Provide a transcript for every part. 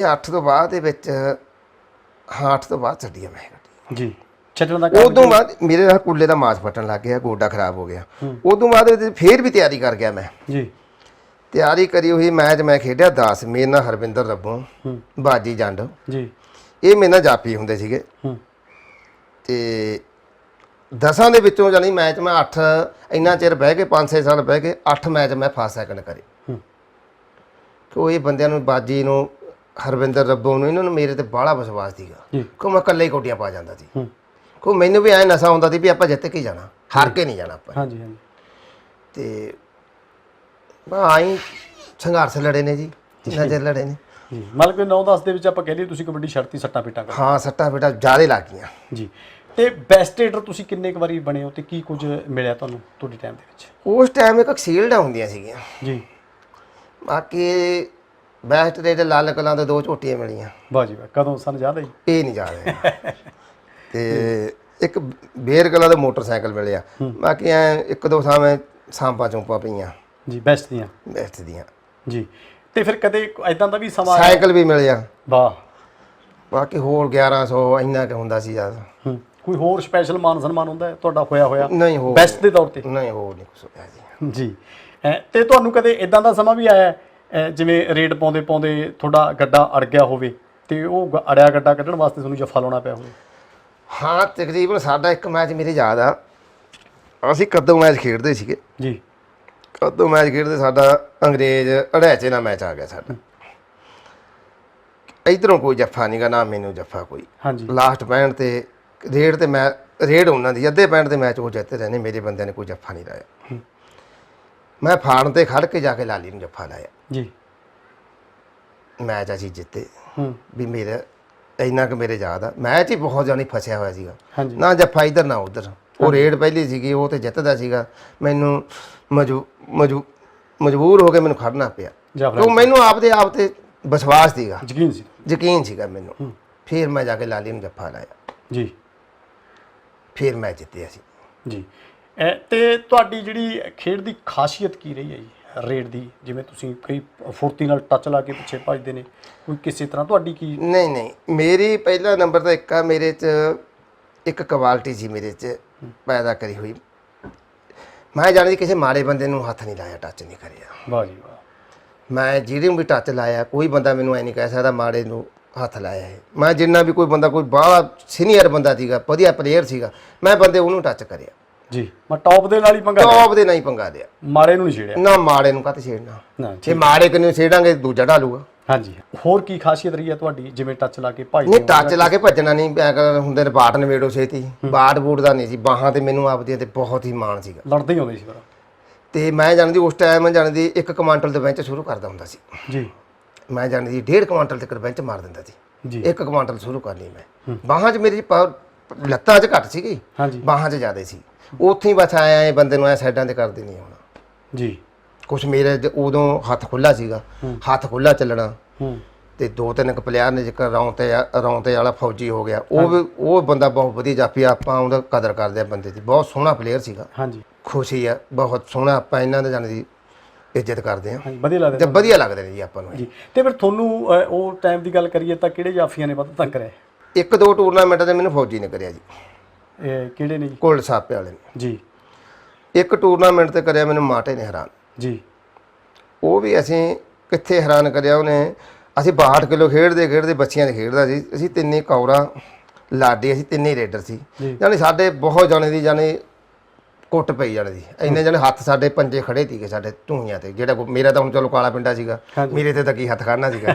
ਇਹ 8 ਤੋਂ ਬਾਅਦ ਦੇ ਵਿੱਚ ਹਾਂ 8 ਤੋਂ ਬਾਅਦ ਛੱਡੀ ਆ ਮੈਂ ਜੀ। ਛੱਡਣ ਦਾ ਕਾਰਨ ਉਦੋਂ ਬਾਅਦ ਮੇਰੇ ਨਾਲ ਕੁੱਲੇ ਦਾ ਮਾਸ ਫਟਣ ਲੱਗ ਗਿਆ ਗੋਡਾ ਖਰਾਬ ਹੋ ਗਿਆ। ਉਦੋਂ ਬਾਅਦ ਇਹਦੇ ਫੇਰ ਵੀ ਤਿਆਰੀ ਕਰ ਗਿਆ ਮੈਂ। ਜੀ। ਤਿਆਰੀ ਕਰੀ ਹੋਈ ਮੈਚ ਮੈਂ ਖੇਡਿਆ 10 ਮੇਰੇ ਨਾਲ ਹਰਵਿੰਦਰ ਰੱਬੋਂ ਬਾਜੀ ਜੰਡ। ਜੀ। ਇਹ ਮੇਰੇ ਨਾਲ ਜਾਪੀ ਹੁੰਦੇ ਸੀਗੇ। ਤੇ ਦਸਾਂ ਦੇ ਵਿੱਚੋਂ ਜਾਨੀ ਮੈਚ ਮੈਂ 8 ਇੰਨਾ ਚਿਰ ਬਹਿ ਕੇ 5-6 ਸਾਲ ਬਹਿ ਕੇ 8 ਮੈਚ ਮੈਂ ਫਸਟ ਸੈਕਿੰਡ ਕਰੇ। ਹੂੰ। ਕਿ ਇਹ ਬੰਦਿਆਂ ਨੂੰ ਬਾਜੀ ਨੂੰ ਹਰਵਿੰਦਰ ਰੱਬੋਂ ਨੂੰ ਇਹਨਾਂ ਨੂੰ ਮੇਰੇ ਤੇ ਬਾਹਲਾ ਵਿਸ਼ਵਾਸ ਸੀਗਾ। ਕੋ ਮੈਂ ਇਕੱਲੇ ਹੀ ਕੋਟੀਆਂ ਪਾ ਜਾਂਦਾ ਸੀ। ਕੋ ਮੈਨੂੰ ਵੀ ਐ ਨਸ਼ਾ ਹੁੰਦਾ ਸੀ ਵੀ ਆਪਾਂ ਜਿੱਤ ਕੇ ਜਾਣਾ ਹਾਰ ਕੇ ਨਹੀਂ ਜਾਣਾ ਆਪਾਂ। ਹਾਂਜੀ ਹਾਂਜੀ। ਤੇ ਬਾ ਆਈ ਸੰਘਰਸ਼ ਲੜੇ ਨੇ ਜੀ ਜਿੰਨਾ ਚਿਰ ਲੜੇ ਨੇ। ਜੀ ਮਤਲਬ ਕਿ 9-10 ਦੇ ਵਿੱਚ ਆਪਾਂ ਕਹਿ ਲਈਏ ਤੁਸੀਂ ਕਬੱਡੀ ਛੱਡਤੀ ਸੱਟਾਂ ਪੀਟਾਂ ਕਰ ਹਾਂ ਸੱਟਾ ਬੇਟਾ ਜ਼ਿਆਦੇ ਲੱਗ ਗਈਆਂ। ਜੀ ਤੇ ਬੈਸਟ ਏਡਰ ਤੁਸੀਂ ਕਿੰਨੇ ਕੁ ਵਾਰੀ ਬਣੇ ਹੋ ਤੇ ਕੀ ਕੁਝ ਮਿਲਿਆ ਤੁਹਾਨੂੰ ਤੁਹਾਡੀ ਟਾਈਮ ਦੇ ਵਿੱਚ? ਉਸ ਟਾਈਮ ਇੱਕ ਸੀਲਡਾਂ ਹੁੰਦੀਆਂ ਸੀਗੀਆਂ। ਜੀ। ਬਾਕੀ ਬੈਸਟ ਰੇਟ ਲਾਲ ਕਲਾਂ ਤੋਂ ਦੋ ਝੋਟੀਆਂ ਮਿਲੀਆਂ। ਵਾਹ ਜੀ ਵਾਹ ਕਦੋਂ ਸਾਨੂੰ ਯਾਦ ਹੈ ਜੀ ਇਹ ਨਹੀਂ ਜਾ ਰਿਹਾ ਤੇ ਇੱਕ ਬੇਰ ਕਲਾਂ ਦਾ ਮੋਟਰਸਾਈਕਲ ਮਿਲਿਆ। ਬਾਕੀ ਐ ਇੱਕ ਦੋ ਥਾਂ ਮੈਂ ਸਾਂਪਾ ਚੁੰਪਾ ਪਈਆਂ। ਜੀ ਬੈਸਟ ਦੀਆਂ। ਬੈਸਟ ਦੀਆਂ। ਜੀ। ਤੇ ਫਿਰ ਕਦੇ ਐਦਾਂ ਦਾ ਵੀ ਸਮਾਂ? ਸਾਈਕਲ ਵੀ ਮਿਲਿਆ। ਵਾਹ। ਬਾਕੀ ਹੋਰ 1100 ਇੰਨਾ ਕਿ ਹੁੰਦਾ ਸੀ ਜਦ ਹੂੰ। ਕੋਈ ਹੋਰ ਸਪੈਸ਼ਲ ਮਾਨ ਸਨਮਾਨ ਹੁੰਦਾ ਤੁਹਾਡਾ ਹੋਇਆ ਹੋਇਆ? ਨਹੀਂ ਹੋ ਬੈਸਟ ਦੇ ਤੌਰ ਤੇ? ਨਹੀਂ ਹੋ ਨਹੀਂ ਹੋਇਆ ਜੀ। ਤੇ ਤੁਹਾਨੂੰ ਕਦੇ ਇਦਾਂ ਦਾ ਸਮਾਂ ਵੀ ਆਇਆ? ਜਿਵੇਂ ਰੇਡ ਪਾਉਂਦੇ ਪਾਉਂਦੇ ਤੁਹਾਡਾ ਗੱਡਾ ਅੜ ਗਿਆ ਹੋਵੇ ਤੇ ਉਹ ਗ- ਅੜਿਆ ਗੱਡਾ ਕੱਢਣ ਵਾਸਤੇ ਤੁਹਾਨੂੰ ਜੱਫਾ ਲਾਉਣਾ ਪਿਆ ਹੋਵੇ। ਹਾਂ ਤਕਰੀਬਨ ਸਾਡਾ ਇੱਕ ਮੈਚ ਮੇਰੇ ਯਾਦ ਆ। ਅਸੀਂ ਕਦੋਂ ਮੈਚ ਖੇਡਦੇ ਸੀਗੇ। ਜੀ। ਕਦੋਂ ਮੈਚ ਖੇਡਦੇ ਸਾਡਾ ਅੰਗਰੇਜ਼ ਅੜੈਚੇ ਨਾਲ ਮੈਚ ਆ ਗਿਆ ਸਾਡਾ। ਇਧਰੋਂ ਕੋਈ ਜੱਫਾ ਨਹੀਂਗਾ ਨਾ ਮੈਨੂੰ ਜੱਫਾ ਕੋਈ। ਹਾਂਜੀ। ਲਾਸਟ ਪੈਂਟ ਤੇ ਰੇਡ ਤੇ ਮੈਂ ਰੇਡ ਉਹਨਾਂ ਦੀ ਅੱਧੇ ਪੈਂਟ ਤੇ ਮੈਚ ਉਹ ਜਿੱਤੇ ਰਹੇ ਨੇ ਮੇਰੇ ਬੰਦਿਆਂ ਨੇ ਕੋਈ ਜੱਫਾ ਨਹੀਂ ਲਾਇਆ। ਮੈਂ ਫਾੜਨ ਤੇ ਖੜ ਕੇ ਜਾ ਕੇ ਲਾਲੀ ਨੂੰ ਜੱਫਾ ਲਾਇਆ। ਜੀ। ਮੈਚ ਅਸੀਂ ਜਿੱਤੇ। ਹੂੰ। ਵੀ ਮੇਰਾ ਇੰਨਾ ਕਿ ਮੇਰੇ ਯਾਦ ਆ। ਮੈਚ ਹੀ ਬਹੁਤ ਜਾਣੀ ਫਸਿਆ ਹੋਇਆ ਸੀਗਾ। ਹਾਂਜੀ। ਨਾ ਜੱਫਾ ਇਧਰ ਨਾ ਉਧਰ। ਉਹ ਰੇਡ ਪਹਿਲੀ ਸੀਗੀ ਉਹ ਤੇ ਜਿੱਤਦਾ ਸੀਗਾ। ਮੈਨੂੰ ਮਜੂ ਮਜੂ ਮਜਬੂਰ ਹੋ ਕੇ ਮੈਨੂੰ ਖੜਨਾ ਪਿਆ। ਜਾਫਰ ਕਿਉਂ ਮੈਨੂੰ ਆਪਦੇ ਆਪ ਤੇ ਵਿਸ਼ਵਾਸ ਸੀਗਾ। ਯਕੀਨ ਸੀ? ਯਕੀਨ ਸੀਗਾ ਮੈਨੂੰ। ਫਿਰ ਮੈਂ ਜਾ ਕੇ ਲਾਲੀ ਨੂੰ ਜੱਫਾ ਲਾਇਆ। ਜੀ। ਫਿਰ ਮੈਂ ਜਿੱਤਿਆ ਸੀ। ਜੀ। ਤੇ ਤੁਹਾਡੀ ਜਿਹੜੀ ਖੇਡ ਦੀ ਖਾਸੀਅਤ ਕੀ ਰਹੀ ਹੈ ਜੀ? ਰੇਡ ਦੀ ਜਿਵੇਂ ਤੁਸੀਂ ਕਈ ਫੁਰਤੀ ਨਾਲ ਟੱਚ ਲਾ ਕੇ ਪਿੱਛੇ ਭੱਜਦੇ ਨੇ ਕੋਈ ਕਿਸੇ ਤਰ੍ਹਾਂ ਤੁਹਾਡੀ ਕੀ ਨਹੀਂ ਨਹੀਂ ਮੇਰੀ ਪਹਿਲਾ ਨੰਬਰ ਤਾਂ ਇੱਕ ਆ ਮੇਰੇ 'ਚ ਇੱਕ ਕੁਆਲਿਟੀ ਸੀ ਮੇਰੇ 'ਚ ਪੈਦਾ ਕਰੀ ਹੋਈ। ਮੈਂ ਜਾਣਦੀ ਕਿਸੇ ਮਾੜੇ ਬੰਦੇ ਨੂੰ ਹੱਥ ਨਹੀਂ ਲਾਇਆ ਟੱਚ ਨਹੀਂ ਕਰਿਆ। ਵਾਹ ਜੀ ਵਾਹ। ਮੈਂ ਜਿਹਦੇ ਨੂੰ ਵੀ ਟੱਚ ਲਾਇਆ ਕੋਈ ਬੰਦਾ ਮੈਨੂੰ ਐ ਨਹੀਂ ਕਹਿ ਸਕਦਾ ਮਾੜੇ ਨੂੰ ਹੱਥ ਲਾਇਆ ਹੈ ਮੈਂ ਜਿੰਨਾ ਵੀ ਕੋਈ ਬੰਦਾ ਕੋਈ ਬਾਹਲਾ ਸੀਨੀਅਰ ਬੰਦਾ ਸੀਗਾ ਵਧੀਆ ਪਲੇਅਰ ਸੀਗਾ ਮੈਂ ਬੰਦੇ ਉਹਨੂੰ ਟੱਚ ਕਰਿਆ। ਜੀ। ਮੈਂ ਟੌਪ ਦੇ ਨਾਲ ਹੀ ਪੰਗਾ ਲਿਆ। ਟੌਪ ਦੇ ਨਹੀਂ ਪੰਗਾ ਲਿਆ। ਮਾੜੇ ਨੂੰ ਨਹੀਂ ਛੇੜਿਆ। ਨਾ ਮਾੜੇ ਨੂੰ ਕੱਤ ਛੇੜਨਾ? ਨਾ ਜੇ ਮਾੜੇ ਕਿਨੂੰ ਛੇੜਾਂਗੇ ਦੂਜਾ ਢਾਲੂਗਾ ਹਾਂਜੀ। ਹੋਰ ਕੀ ਖਾਸੀਅਤ ਰਹੀ ਹੈ ਤੁਹਾਡੀ? ਜਿਵੇਂ ਟੱਚ ਲਾ ਕੇ ਭੱਜਦੇ ਨਹੀਂ ਟੱਚ ਲਾ ਕੇ ਭੱਜਣਾ ਨਹੀਂ। ਐਂ ਕਰ ਹੁੰਦੇ ਨੇ ਬਾਟ ਨਵੇੜੋ ਛੇਤੀ। ਬਾਟ ਬੂਟ ਦਾ ਨਹੀਂ ਸੀ। ਬਾਹਾਂ ਤੇ ਮੈਨੂੰ ਆਪਦੀਆਂ ਤੇ ਬਹੁਤ ਹੀ ਮਾਣ ਸੀਗਾ। ਲੜਦੇ ਹੀ ਹੁੰਦੇ ਸੀ ਫਿਰ। ਤੇ ਮੈਂ ਜਾਣਦੀ ਉਸ ਟਾਈਮ ਮੈਂ ਜਾਣਦੀ ਇੱਕ ਕੁਆਂਟਲ ਦੇ ਬੈਂਚ ਸ਼ੁਰੂ ਕਰਦਾ ਹੁੰਦਾ ਸੀ। ਜੀ। ਮੈਂ ਜਾਣਦੀ ਡੇਢ ਕੁਆਂਟਲ ਤੱਕ ਬੈਂਚ ਮਾਰ ਦਿੰਦਾ ਸੀ। ਜੀ। ਇੱਕ ਕੁਆਂਟਲ ਸ਼ੁਰੂ ਕਰਨੀ ਮੈਂ। ਬਾਹਾਂ 'ਚ ਮੇਰੀ ਪਾਵਰ- ਲੱਤਾਂ 'ਚ ਘੱਟ ਸੀਗੀ। ਹਾਂਜੀ। ਬਾਹਾਂ 'ਚ ਜ਼ਿਆਦਾ ਸੀ। ਉੱਥੇ ਹੀ ਬਸ ਆਇਆ ਇਹ ਬੰਦੇ ਨੂੰ ਐ ਸਾਈਡਾਂ ਤੇ ਕਰ ਦੇਣੀ ਹੁਣ। ਜੀ। ਕੁਛ ਮੇਰੇ ਜ- ਉਦੋਂ ਹੱਥ ਖੁੱਲਾ ਸੀਗਾ ਹੱਥ ਖੁੱਲਾ ਚੱਲਣਾ। ਹੂੰ। ਤੇ ਦੋ ਤਿੰਨ ਕੁ ਪਲੇਅਰ ਨੇ ਜਿੱਕਰ ਰੌਂ ਤੇ ਰੌਂ ਤੇ ਵਾਲਾ ਫੌਜੀ ਹੋ ਗਿਆ ਉਹ ਵੀ ਉਹ ਬੰਦਾ ਬਹੁਤ ਵਧੀਆ ਜਾਪੀ ਆਪਾਂ ਉਹਦਾ ਕਦਰ ਕਰਦੇ ਆ ਬੰਦੇ ਦੀ। ਬਹੁਤ ਸੋਹਣਾ ਪਲੇਅਰ ਸੀਗਾ। ਹਾਂਜੀ। ਖੁਸ਼ੀ ਆ ਬਹੁਤ ਸੋਹਣਾ ਆਪਾਂ ਇਹਨਾਂ ਦੇ ਜਾਣ ਦੀ ਇੱਜ਼ਤ ਕਰਦੇ ਆ। ਹਾਂਜੀ ਵਧੀਆ ਲੱਗਦਾ ਤੇ ਵਧੀਆ ਲੱਗਦੇ ਨੇ ਜੀ ਆਪਾਂ ਨੂੰ। ਜੀ। ਤੇ ਫਿਰ ਤੁਹਾਨੂੰ ਅਹ, ਉਹ ਟਾਈਮ ਦੀ ਗੱਲ ਕਰੀਏ ਤਾਂ ਕਿਹੜੇ ਜਾਫੀਆਂ ਨੇ ਵੱਧ ਤੰਗ ਕਰਿਆ? ਇੱਕ ਦੋ ਟੂਰਨਾਮੈਂਟ ਤੇ ਮੈਨੂੰ ਫੌਜੀ ਨੇ ਕਰਿਆ ਜੀ। ਇਹ ਕਿਹੜੇ ਨੇ ਜੀ? ਕੋਲਡ ਸਾਪੇ ਵਾਲੇ ਨੇ। ਜੀ। ਇੱਕ ਟੂਰਨਾਮੈਂਟ ਤੇ ਕਰਿਆ ਮੈਨੂੰ ਮਾਟੇ ਨੇ ਹੈਰਾਨ। ਜੀ। ਉਹ ਵੀ ਅਸੀਂ ਕਿੱਥੇ ਹੈਰਾਨ ਕਰਿਆ ਉਹਨੇ। ਅਸੀਂ 62 ਕਿਲੋ ਖੇਡਦੇ ਖੇਡਦੇ ਬੱਚੀਆਂ ਦੇ ਖੇਡਦਾ ਸੀ। ਅਸੀਂ ਤਿੰਨੇ ਕੌਰਾ ਲਾਡੀ ਅਸੀਂ ਤਿੰਨੇ ਰੇਡਰ ਸੀ। ਯਾਨੀ ਸਾਡੇ ਬਹੁਤ ਜਾਣੇ ਦੀ ਜਾਨੀ ਕੁੱਟ ਪਈ ਜਾਣੇ ਦੀ ਇੰਨੇ ਜਣੇ ਹੱਥ ਸਾਡੇ ਪੰਜੇ ਖੜੇ ਸੀਗੇ ਸਾਡੇ ਧੂਈਆਂ ਤੇ। ਜਿਹੜਾ ਮੇਰਾ ਤਾਂ ਹੁਣ ਚਲੋ ਕਾਲਾ ਪਿੰਡਾ ਸੀਗਾ। ਮੇਰੇ ਤੇ ਤਾਂ ਕੀ ਹੱਥ ਖੜਨਾ ਸੀਗਾ।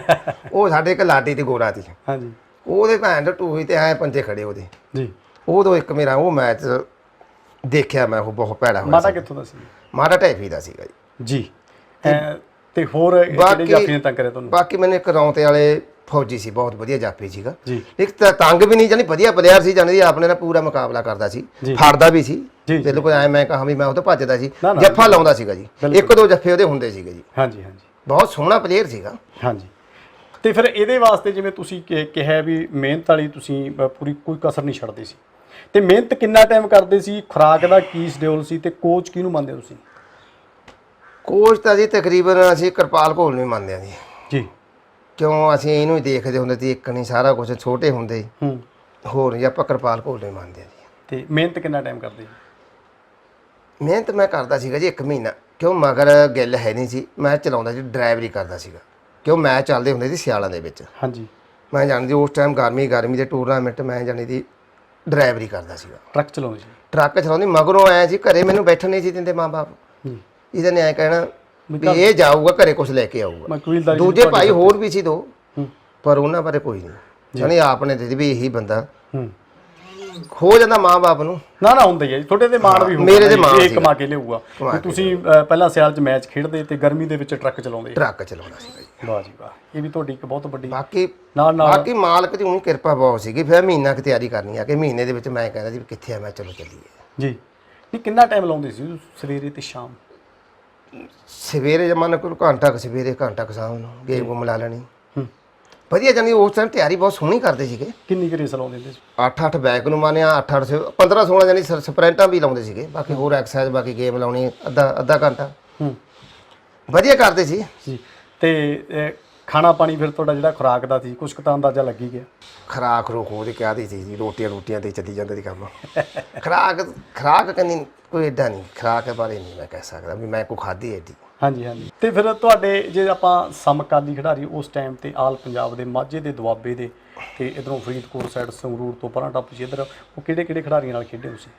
ਉਹ ਸਾਡੇ ਇੱਕ ਲਾਡੀ ਤੇ ਗੋਰਾ ਸੀ। ਹਾਂਜੀ। ਉਹਦੇ ਭੈਣ ਦੇ ਟੂਹੀ ਤੇ ਐ ਪੰਜੇ ਖੜੇ ਉਹਦੇ। ਜੀ। ਉਦੋਂ ਇੱਕ ਮੇਰਾ ਉਹ ਮੈਚ ਦੇਖਿਆ ਮੈਂ ਉਹ ਬਹੁਤ ਭੈੜਾ ਹੋਇਆ ਮਾਤਾ ਕਿੱਥੋਂ ਦਾ ਸੀ? ਮਾਰਾ ਟੈਫੀ ਦਾ ਸੀਗਾ ਜੀ। ਜੀ। ਤੇ ਹੋਰ ਬਾਕੀ- ਜਾਫੀ ਨੇ ਤੰਗ ਕਰਿਆ ਤੁਹਾਨੂੰ? ਬਾਕੀ ਮੈਨੂੰ ਇੱਕ ਰੌਂਤੇ ਵਾਲੇ ਫੌਜੀ ਸੀ ਬਹੁਤ ਵਧੀਆ ਜਾਫੀ ਸੀਗਾ। ਜੀ। ਇੱਕ ਤਾਂ ਤੰਗ ਵੀ ਨਹੀਂ ਜਾਨੀ ਵਧੀਆ ਪਲੇਅਰ ਸੀ ਜਾਨੀ ਆਪਣੇ ਨਾਲ ਪੂਰਾ ਮੁਕਾਬਲਾ ਕਰਦਾ ਸੀ। ਜੀ। ਫੜਦਾ ਵੀ ਸੀ। ਜੀ, ਕੋਈ ਐ ਮੈਂ ਕਹਾਂ ਵੀ ਮੈਂ ਉਹ ਤੋਂ ਭੱਜਦਾ ਸੀ। ਨਾ, ਨਾ, ਜੱਫਾ ਲਾਉਂਦਾ ਸੀਗਾ ਜੀ। ਇੱਕ ਦੋ ਜੱਫੇ ਉਹਦੇ ਹੁੰਦੇ ਸੀਗੇ ਜੀ। ਹਾਂਜੀ ਹਾਂਜੀ। ਬਹੁਤ ਸੋਹਣਾ ਪਲੇਅਰ ਸੀਗਾ। ਹਾਂਜੀ। ਤੇ ਫਿਰ ਇਹਦੇ ਵਾਸਤੇ ਜਿਵੇਂ ਤੁਸੀਂ ਕਿ- ਕਿਹਾ ਵੀ ਮਿਹਨਤ ਵਾਲੀ ਤੁਸੀਂ ਪੂਰੀ ਕੋਈ ਕਸਰ ਨਹੀਂ ਛੱਡਦੇ ਸੀ। ਤੇ ਮਿਹਨਤ ਕਿੰਨਾ ਟਾਈਮ ਕਰਦੇ ਸੀ? ਖੁਰਾਕ ਦਾ ਕੀ ਸ਼ਡਿਊਲ ਸੀ ਤੇ ਕੋਚ ਕਿਹਨੂੰ ਮੰਨਦੇ ਹੋ ਤੁਸੀਂ? ਕੋਚ ਤਾਂ ਜੀ ਤਕਰੀਬਨ ਅਸੀਂ ਕਿਰਪਾਲ ਕੋਲ ਨਹੀਂ ਮੰਨਦੇ ਆ ਜੀ। ਜੀ। ਕਿਉਂ? ਅਸੀਂ ਇਹਨੂੰ ਹੀ ਦੇਖਦੇ ਹੁੰਦੇ ਸੀ ਇੱਕ ਨਹੀਂ ਸਾਰਾ ਕੁਝ ਛੋਟੇ ਹੁੰਦੇ। ਹੂੰ। ਹੋਰ ਜੀ ਆਪਾਂ ਕਿਰਪਾਲ ਕੋਲ ਨਹੀਂ ਮੰਨਦੇ ਜੀ। ਤੇ ਮਿਹਨਤ ਕਿੰਨਾ ਟਾਈਮ ਕਰਦੇ ਜੀ ਮਿਹਨਤ ਮੈਂ ਕਰਦਾ ਸੀਗਾ ਜੀ ਇੱਕ ਮਹੀਨਾ। ਕਿਉਂ? ਮਗਰ ਗਿੱਲ ਹੈ ਨਹੀਂ ਸੀ। ਮੈਂ ਚਲਾਉਂਦਾ ਜੀ ਡਰਾਈਵਰੀ ਕਰਦਾ ਸੀਗਾ। ਕਿਉਂ? ਮੈਂ ਚੱਲਦੇ ਹੁੰਦੇ ਸੀ ਸਿਆਲਾਂ ਦੇ ਵਿੱਚ। ਹਾਂਜੀ। ਮੈਂ ਜਾਣਦੀ ਉਸ ਟਾਈਮ ਗਰਮੀ ਗਰਮੀ ਦੇ ਟੂਰਨਾਮੈਂਟ ਮੈਂ ਜਾਣੀ ਦੀ ਡਰਾਈਵਰੀ ਕਰਦਾ ਸੀਗਾ। ਟਰੱਕ ਚਲਾਉਂਦੇ ਸੀ। ਟਰੱਕ ਚਲਾਉਂਦੀ ਮਗਰੋਂ ਆਇਆ ਸੀ ਘਰੇ ਮੈਨੂੰ ਬੈਠਣ ਨਹੀਂ ਸੀ ਦਿੰਦੇ ਮਾਪੇ ਜੀ ਇਹਦੇ ਨੇ ਐ ਕਹਿਣਾ ਵੀ ਇਹ ਜਾਊਗਾ ਘਰੇ ਕੁਝ ਲੈ ਕੇ ਆਊਗਾ। ਦੂਜੇ ਭਾਈ ਹੋਰ ਵੀ ਸੀ ਦੋ ਪਰ ਉਹਨਾਂ ਬਾਰੇ ਕੋਈ ਨਹੀਂ। ਜਾਣੀ ਆਪਨੇ ਤੇ ਵੀ ਇਹੀ ਬੰਦਾ। ਹੂੰ ਜਾਂਦਾ ਮਾਂ-ਬਾਪ ਨੂੰ। ਨਾ ਨਾ ਹੁੰਦਾ ਹੀ ਹੈ ਜੀ। ਤੁਹਾਡੇ ਤੇ ਮਾਣ ਵੀ ਹੋਊਗਾ ਮੇਰੇ ਤੇ ਜੀ, ਮਾਣ ਇਹ ਸੀਗਾ। ਕਮਾ ਕੇ ਲਿਆਊਗਾ। ਵੀ ਤੁਸੀਂ ਅ, ਪਹਿਲਾਂ ਸਿਆਲ 'ਚ ਮੈਚ ਖੇਡਦੇ ਤੇ ਗਰਮੀ ਦੇ ਵਿੱਚ ਟਰੱਕ ਚਲਾਉਂਦੇ। ਟਰੱਕ ਚਲਾਉਂਦਾ ਸੀਗਾ ਜੀ। ਵਾਹ ਜੀ ਵਾਹ। ਇਹ ਵੀ ਤੁਹਾਡੀ ਇੱਕ ਬਹੁਤ ਵੱਡੀ ਬਾਕੀ ਨਾਲ ਨਾਲ ਬਾਕੀ ਮਾਲਕ ਦੀ ਉਹਨੀ ਕਿਰਪਾ ਬਹੁਤ ਸੀਗੀ। ਫਿਰ ਮਹੀਨਾ ਕੁ ਤਿਆਰੀ ਕਰਨੀ ਆ ਕਿ ਮਹੀਨੇ ਦੇ ਵਿੱਚ ਮੈਂ ਕਹਿੰਦਾ ਜੀ ਵੀ ਕਿੱਥੇ ਆ ਮੈਂ ਚਲੋ ਚੱਲੀਏ। ਜੀ। ਨਹੀਂ ਕਿੰਨਾ ਟਾਈਮ ਲਾਉਂਦੇ ਸੀ ਸਵੇਰੇ ਤੇ ਸ਼ਾਮ? ਸਵੇਰੇ ਜਮਾਨਾ ਕੋਈ ਘੰਟਾ ਕੁ ਸਵੇਰੇ ਘੰਟਾ ਕੁ ਸ਼ਾਮ ਨੂੰ ਗੇਮ ਗੁੰਮ ਲਾ ਲੈਣੀ। ਵਧੀਆ ਜਾਨੀ ਉਸ ਟਾਈਮ ਤਿਆਰੀ ਬਹੁਤ ਸੋਹਣੀ ਕਰਦੇ ਸੀਗੇ। ਕਿੰਨੀ ਕੁ ਰੇਸ ਲਾਉਂਦੇ ਹੁੰਦੇ ਸੀ? 8-8 ਬੈਕ ਨੂੰ ਮਾਨਿਆ 8-8 15 16 ਜਾਨੀ ਸਪ੍ਰਿੰਟਾਂ ਵੀ ਲਾਉਂਦੇ ਸੀਗੇ ਬਾਕੀ ਹੋਰ ਐਕਸਰਸਾਈਜ਼ ਬਾਕੀ ਗੇਮ ਲਾਉਣੀ ਅੱਧਾ ਅੱਧਾ ਘੰਟਾ। ਹੂੰ। ਵਧੀਆ ਕਰਦੇ ਸੀ। ਜੀ। ਤੇ ਖਾਣਾ ਪਾਣੀ ਫਿਰ ਤੁਹਾਡਾ ਜਿਹੜਾ ਖੁਰਾਕ ਦਾ ਸੀ ਕੁਛ ਕੁ ਤਾਂ ਅੰਦਾਜ਼ਾ ਲੱਗੀ ਗਿਆ? ਖਰਾਕ ਰੋਕ ਉਹਦੇ ਕਿਹਾ ਦੀ ਸੀ ਜੀ ਰੋਟੀਆਂ ਰੋਟੀਆਂ ਤੇ ਚੱਲੀ ਜਾਂਦੇ ਦੀ ਕੰਮ। ਖਰਾਕ ਖਰਾਕ ਕੰਨੀ ਕੋਈ ਏਦਾਂ ਨਹੀਂ ਖਰਾਕ ਬਾਰੇ ਨਹੀਂ ਮੈਂ ਕਹਿ ਸਕਦਾ ਵੀ ਮੈਂ ਕੋ ਖਾਧੀ ਐਡੀ ਹਾਂਜੀ ਹਾਂਜੀ। ਤੇ ਫਿਰ ਤੁਹਾਡੇ ਜੇ ਆਪਾਂ ਸਮਕਾਲੀ ਖਿਡਾਰੀ ਉਸ ਟਾਈਮ ਤੇ ਆਲ ਪੰਜਾਬ ਦੇ ਮਾਝੇ ਦੇ ਦੁਆਬੇ ਦੇ ਤੇ ਇਧਰੋਂ ਫਰੀਦਕੋਟ ਸਾਈਡ ਸੰਗਰੂਰ ਤੋਂ ਪਰਾਂ ਟੱਪ ਸੀ ਇਧਰ ਉਹ ਕਿਹੜੇ ਕਿਹੜੇ ਖਿਡਾਰੀਆਂ ਨਾਲ ਖੇਡੇ ਤੁਸੀਂ?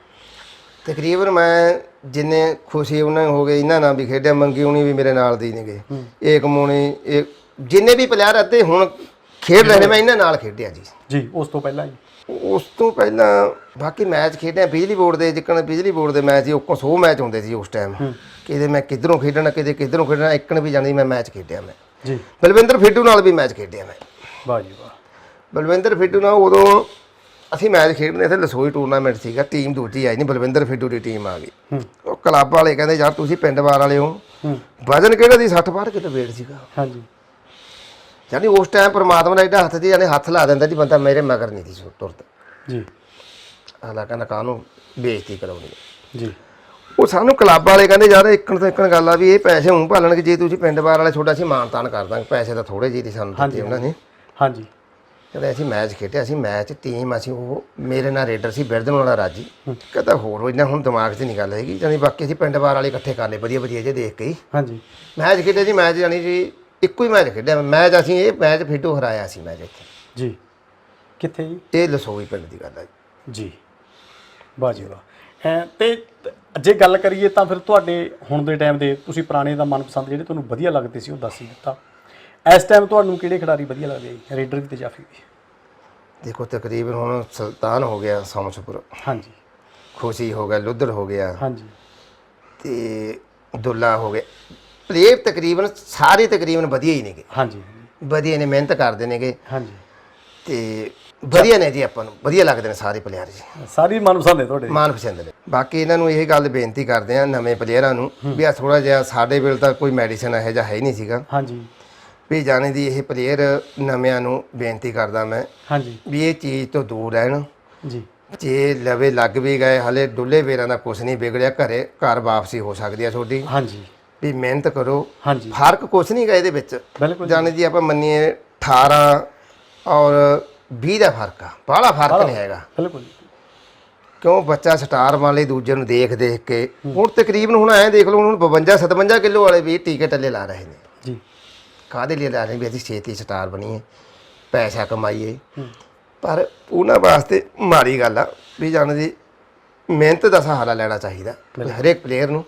ਤਕਰੀਬਨ ਮੈਂ ਜਿੰਨੇ ਖੁਸ਼ੀ ਉਹਨਾਂ ਹੋ ਗਏ ਇਹਨਾਂ ਨਾਲ ਵੀ ਖੇਡਿਆ ਮੰਗੀ ਹੁਣੀ ਵੀ ਮੇਰੇ ਨਾਲ ਦੀ ਨੇਗੇ। ਏਕ ਮੋਣੀ ਇਹ ਜਿੰਨੇ ਵੀ ਪਲੇਅਰ ਅੱਧੇ ਹੁਣ ਖੇਡ ਰਹੇ ਨੇ ਮੈਂ ਇਹਨਾਂ ਨਾਲ ਖੇਡਿਆ ਜੀ। ਜੀ ਉਸ ਤੋਂ ਪਹਿਲਾਂ ਜੀ। ਉਸ ਤੋਂ ਪਹਿਲਾਂ ਬਾਕੀ ਮੈਚ ਖੇਡਿਆ ਬਿਜਲੀ ਬੋਰਡ ਦੇ ਜਿੱਕਣ ਬਿਜਲੀ ਬੋਰਡ ਦੇ ਮੈਚ ਸੀ ਉਹ 100 ਮੈਚ ਹੁੰਦੇ ਸੀ ਉਸ ਟਾਈਮ ਕਿਤੇ ਮੈਂ ਕਿੱਧਰੋਂ ਖੇਡਣਾ ਕਿਤੇ ਕਿੱਧਰੋਂ ਖੇਡਣਾ ਇੱਕਣ ਵੀ ਜਾਣੀ ਮੈਂ ਮੈਚ ਖੇਡਿਆ ਮੈਂ। ਜੀ। ਬਲਵਿੰਦਰ ਫਿੱਟੂ ਨਾਲ ਵੀ ਮੈਚ ਖੇਡਿਆ ਮੈਂ। ਵਾਹ ਜੀ ਵਾਹ। ਬਲਵਿੰਦਰ ਫਿੱਟੂ ਨਾਲ ਉਦੋਂ ਅਸੀਂ ਮੈਚ ਖੇਡਦੇ ਸੀ ਲਸੋਈ ਟੂਰਨਾਮੈਂਟ ਸੀਗਾ ਟੀਮ ਦੂਜੀ ਆਈ ਨਹੀਂ ਬਲਵਿੰਦਰ ਫਿੱਟੂ ਦੀ ਟੀਮ ਆ ਗਈ। ਉਹ ਕਲੱਬ ਵਾਲੇ ਕਹਿੰਦੇ ਯਾਰ ਤੁਸੀਂ ਪਿੰਡ ਬਾਰ ਵਾਲੇ ਹੋ। ਵਜਨ ਕਿਹੜਾ ਦੀ 60 ਬਾਰ ਕਿਲੋ weight ਸੀਗਾ। ਹਾਂਜੀ। ਯਾਨੀ ਉਸ ਟਾਈਮ ਪ੍ਰਮਾਤਮਾ ਨੇ ਐਡਾ ਹੱਥ ਦੀ ਜਾਨੇ ਹੱਥ ਲਾ ਦਿੰਦਾ ਜੀ ਬੰਦਾ ਮੇਰੇ ਮਗਰ ਨਹੀਂ ਸੀ ਤੁਰਤ ਜੀ। ਹਾਲਾ ਕਹਿੰਦਾ ਕਾਹਨੂੰ ਬੇਇੱਜ਼ਤੀ ਕਰਾਉਣੀ। ਜੀ। ਉਹ ਸਾਨੂੰ ਕਲੱਬ ਵਾਲੇ ਕਹਿੰਦੇ ਯਾਰ ਇੱਕਣ ਤੋਂ ਇੱਕਣ ਗੱਲ ਆ ਵੀ ਇਹ ਪੈਸੇ ਹੁਣ ਭਾਲਣਗੇ ਜੇ ਤੁਸੀਂ ਪਿੰਡ ਬਾਰ ਵਾਲੇ ਛੋਟਾ ਅਸੀਂ ਮਾਨਤਾਨ ਕਰ ਦਾਂਗੇ। ਪੈਸੇ ਤਾਂ ਥੋੜੇ ਜਿਹੇ ਦੀ ਸਾਨੂੰ ਦਿੱਤੇ ਉਹਨਾਂ ਨੇ। ਹਾਂਜੀ। ਕਹਿੰਦੇ ਅਸੀਂ ਮੈਚ ਖੇਡਿਆ ਸੀ ਮੈਚ ਟੀਮ ਅਸੀਂ ਉਹ ਮੇਰੇ ਨਾਲ ਰੇਡਰ ਸੀ ਬਿਰਦਨ ਵਾਲਾ ਰਾਜੀ। ਕਹਿੰਦਾ ਹੋਰ ਇਹਨਾਂ ਹੁਣ ਦਿਮਾਗ 'ਚ ਨਹੀਂ ਗੱਲ ਹੈਗੀ। ਜਾਨੀ ਬਾਕੀ ਅਸੀਂ ਪਿੰਡ ਬਾਰ ਵਾਲੇ ਇਕੱਠੇ ਕਰ ਲਏ ਵਧੀਆ ਵਧੀਆ ਜੇ ਦੇਖ ਕੇ ਹਾਂਜੀ। ਮੈਚ ਖੇਡਿਆ ਜੀ ਮੈਚ ਜਾਨੀ ਜੀ ਇੱਕੋ ਹੀ ਮੈਚ ਖੇਡਿਆ। ਮੈਚ ਅਸੀਂ ਇਹ ਮੈਚ ਫਿੱਟੂ ਹਰਾਇਆ ਸੀ ਮੈਚ ਇੱਥੇ। ਜੀ। ਕਿੱਥੇ ਜੀ? ਇਹ ਲਸੋਈ ਪਿੰਡ ਦੀ ਗੱਲ ਹੈ ਜੀ। ਵਾਹ ਜੀ ਵਾਹ। ਐਂ ਤੇ ਜੇ ਗੱਲ ਕਰੀਏ ਤਾਂ ਫਿਰ ਤੁਹਾਡੇ ਹੁਣ ਦੇ ਟਾਈਮ ਦੇ ਤੁਸੀਂ ਪੁਰਾਣੇ ਦਾ ਮਨਪਸੰਦ ਜਿਹੜੇ ਤੁਹਾਨੂੰ ਵਧੀਆ ਲੱਗਦੇ ਸੀ ਉਹ ਦੱਸ ਹੀ ਦਿੱਤਾ। ਇਸ ਟਾਈਮ ਤੁਹਾਨੂੰ ਕਿਹੜੇ ਖਿਡਾਰੀ ਵਧੀਆ ਲੱਗਦੇ ਆ ਜੀ? ਰੇਡਰ ਵੀ ਤੇ ਜਾਫੀ ਵੀ। ਦੇਖੋ ਤਕਰੀਬਨ ਹੁਣ ਸੁਲਤਾਨ ਹੋ ਗਿਆ ਸਮਸਪੁਰ। ਹਾਂਜੀ। ਖੁਸ਼ੀ ਹੋ ਗਿਆ ਲੁੱਧਰ ਹੋ ਗਿਆ। ਹਾਂਜੀ। ਤੇ ਦੁੱਲਾ ਹੋ ਗਿਆ। ਪਲੇਅਰ ਤਕਰੀਬਨ ਸਾਰੇ ਤਕਰੀਬਨ ਵਧੀਆ ਹੀ ਨੇਗੇ। ਹਾਂਜੀ। ਵਧੀਆ ਨੇ ਮਿਹਨਤ ਕਰਦੇ ਨੇਗੇ। ਹਾਂਜੀ। ਤੇ ਵਧੀਆ ਨੇ ਜੀ ਆਪਾਂ ਨੂੰ ਵਧੀਆ ਲੱਗਦੇ ਨੇ ਸਾਰੇ ਪਲੇਅਰ ਜੀ। ਸਾਰੀ ਮਨਪਸੰਦ ਹੈ ਤੁਹਾਡੇ। ਮਾਨ ਪਸੰਦ ਨੇ। ਬਾਕੀ ਇਹਨਾਂ ਨੂੰ ਇਹ ਗੱਲ ਬੇਨਤੀ ਕਰਦੇ ਆ ਨਵੇਂ ਪਲੇਅਰਾਂ ਨੂੰ ਵੀ ਆ ਥੋੜਾ ਜਿਹਾ ਸਾਡੇ ਵੇਲੇ ਤਾਂ ਕੋਈ ਮੈਡੀਸਨ ਇਹੋ ਜਿਹਾ ਹੈ ਹੀ ਨਹੀਂ ਸੀਗਾ। ਹਾਂਜੀ। ਵੀ ਜਾਣੇ ਦੀ ਇਹ ਪਲੇਅਰ ਨਵਿਆਂ ਨੂੰ ਬੇਨਤੀ ਕਰਦਾ ਮੈਂ ਹਾਂਜੀ। ਵੀ ਇਹ ਚੀਜ਼ ਤੋਂ ਦੂਰ ਰਹਿਣ। ਜੀ। ਜੇ ਲਵੇ ਲੱਗ ਵੀ ਗਏ ਹਲੇ ਡੁੱਲੇ ਵੇਰਾਂ ਦਾ ਕੁਝ ਨਹੀਂ ਵਿਗੜਿਆ ਘਰੇ ਘਰ ਵਾਪਸੀ ਹੋ ਸਕਦੀ ਆ ਤੁਹਾਡੀ। ਹਾਂਜੀ। ਵੀ ਮਿਹਨਤ ਕਰੋ। ਹਾਂਜੀ। ਫ਼ਰਕ ਕੁਝ ਨਹੀਂ ਗਾ ਇਹਦੇ ਵਿੱਚ। ਬਿਲਕੁਲ ਜੀ। ਆਪਾਂ ਮੰਨੀਏ 18 ਔਰ 20 ਦਾ ਫ਼ਰਕ ਆ। ਬਾਹਲਾ ਫ਼ਰਕ ਨਹੀਂ ਹੈਗਾ। ਬਿਲਕੁਲ ਕਿਉਂ? ਬੱਚਾ ਸਟਾਰ ਵਾਲੇ ਦੂਜੇ ਨੂੰ ਦੇਖ ਦੇਖ ਕੇ। ਹੁਣ ਤਕਰੀਬਨ ਹੁਣ ਐਂ ਦੇਖ ਲਓ ਹੁਣ 52 57 ਕਿਲੋ ਵਾਲੇ ਵੀ ਟੀਕੇ ਟੱਲੇ ਲਾ ਰਹੇ ਨੇ। ਜੀ। ਕਾਹਦੇ ਲਈ ਲਾ ਰਹੇ ਵੀ ਅਸੀਂ ਛੇਤੀ ਸਟਾਰ ਬਣੀਏ ਪੈਸਾ ਕਮਾਈਏ। ਪਰ ਉਹਨਾਂ ਵਾਸਤੇ ਮਾੜੀ ਗੱਲ ਆ ਵੀ ਜਾਣ ਦੀ ਮਿਹਨਤ ਦਾ ਸਹਾਰਾ ਲੈਣਾ ਚਾਹੀਦਾ। ਹਰੇਕ ਪਲੇਅਰ ਨੂੰ।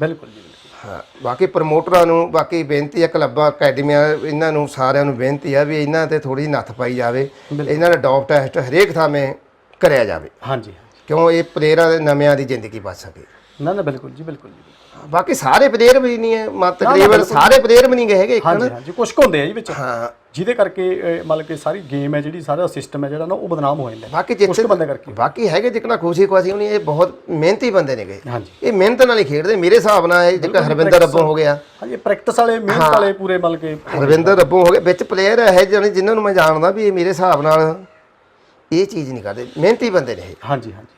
ਬਿਲਕੁਲ ਜੀ ਹਾਂ ਬਾਕੀ ਪ੍ਰਮੋਟਰਾਂ ਨੂੰ ਬਾਕੀ ਬੇਨਤੀ ਹੈ ਕਲੱਬਾਂ ਅਕੈਡਮੀਆਂ ਇਹਨਾਂ ਨੂੰ ਸਾਰਿਆਂ ਨੂੰ ਬੇਨਤੀ ਹੈ ਵੀ ਇਹਨਾਂ ਤੇ ਥੋੜੀ ਨੱਥ ਪਾਈ ਜਾਵੇ। ਇਹਨਾਂ ਦਾ ਡੌਪ ਟੈਸਟ ਹਰੇਕ ਥਾਵੇਂ ਕਰਿਆ ਜਾਵੇ। ਹਾਂਜੀ। ਕਿਉਂ ਇਹ ਪਲੇਅਰਾਂ ਦੇ ਨਵਿਆਂ ਦੀ ਜ਼ਿੰਦਗੀ ਬਚ ਸਕੇ। ਨਾ ਨਾ ਬਿਲਕੁਲ ਜੀ ਬਿਲਕੁਲ ਜੀ। ਬਾਕੀ ਸਾਰੇ ਪਲੇਅਰ ਵੀ ਨਹੀਂ ਹੈ ਮਤ ਤਕਰੀਬਨ ਸਾਰੇ ਪਲੇਅਰ ਵੀ ਨਹੀਂ ਗਏ ਹੈਗੇ ਇੱਕ ਹਾਂਜੀ ਹਾਂਜੀ ਕੁਝ ਹੁੰਦੇ ਆ ਜੀ ਵਿੱਚ। ਹਾਂ। ਜਿਹਦੇ ਕਰਕੇ ਮਤਲਬ ਕਿ ਸਾਰੀ ਗੇਮ ਹੈ ਜਿਹੜੀ ਸਾਰਾ ਸਿਸਟਮ ਹੈ ਜਿਹੜਾ ਨਾ ਉਹ ਬਦਨਾਮ ਹੋ ਜਾਂਦਾ। ਬਾਕੀ ਜਿੱਥੇ ਬੰਦੇ ਕਰਕੇ। ਬਾਕੀ ਹੈਗੇ ਜਿਕਣਾ ਖੁਸ਼ੀ ਖੁਸ਼ੀ ਹੋਣੀ ਇਹ ਬਹੁਤ ਮਿਹਨਤੀ ਬੰਦੇ ਨੇਗੇ ਹਾਂਜੀ। ਇਹ ਮਿਹਨਤ ਨਾਲ ਹੀ ਖੇਡਦੇ ਮੇਰੇ ਹਿਸਾਬ ਨਾਲ ਇਹ ਜਿਹੜਾ ਹਰਵਿੰਦਰ ਰੱਬੋਂ ਹੋ ਗਿਆ। ਹਾਂਜੀ ਪ੍ਰੈਕਟਿਸ ਵਾਲੇ ਮਿਹਨਤ ਵਾਲੇ ਪੂਰੇ ਮਤਲਬ ਕਿ ਹਰਵਿੰਦਰ ਰੱਬੋਂ ਹੋ ਗਿਆ। ਵਿੱਚ ਪਲੇਅਰ ਹੈ ਜਿਨ੍ਹਾਂ ਨੂੰ ਮੈਂ ਜਾਣਦਾ ਵੀ ਇਹ ਮੇਰੇ ਹਿਸਾਬ ਨਾਲ ਇਹ ਚੀਜ਼ ਨਹੀਂ ਕਰਦੇ। ਮਿਹਨਤੀ ਬੰਦੇ ਨੇ ਹਾਂਜੀ ਹਾਂਜੀ।